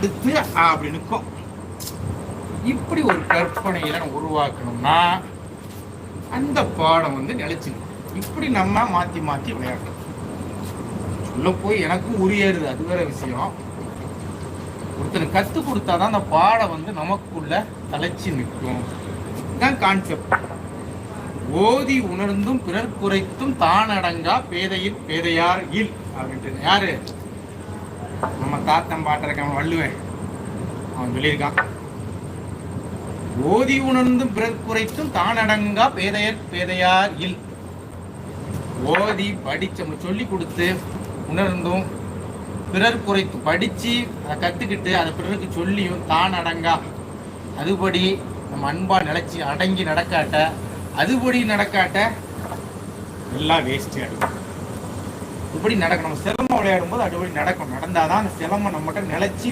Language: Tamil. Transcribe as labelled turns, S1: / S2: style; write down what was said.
S1: அடுத்து ஆ இப்படி ஒரு கற்பனையில உருவாக்கணும்னா அந்த பாடம் வந்து நிலைச்சு இப்படி நம்ம மாத்தி மாத்தி விளையாடணும். சொல்ல போய் எனக்கும் உரியது அது வேற விஷயம். ஒருத்தனுக்கு கத்து கொடுத்தாதான் அந்த பாடம் வந்து நமக்குள்ள தலைச்சு நிற்கும். இதுதான் கான்செப்ட் ஓதி உணர்ந்தும் பிறர் குறைத்தும் தானடங்கா பேதையில் பேதையார் இல். அப்படின்ட்டு யாரு? நம்ம தாத்தன் பாட்டிருக்கான் வள்ளுவன் அவன் சொல்லியிருக்கான். ஓதி உணர்ந்தும் பிறர் குறைத்தும் தான் அடங்கா பேதையர் பேதையார் இல். ஓதி படிச்சு நம்ம சொல்லி கொடுத்து உணர்ந்தும் பிறர் குறைத்து படிச்சு அதை கத்துக்கிட்டு அதை பிறருக்கு சொல்லியும் தான் அடங்கா அதுபடி நம்ம அன்பா நிலைச்சு அடங்கி நடக்காட்ட அதுபடி நடக்காட்ட எல்லாம் வேஸ்ட் ஆகிடும் இப்படி நடக்கணும். நம்ம சிலம்பம் விளையாடும் போது அதுபடி நடக்கும். நடந்தாதான் அந்த சிலம்பம் நம்மகிட்ட நிலச்சி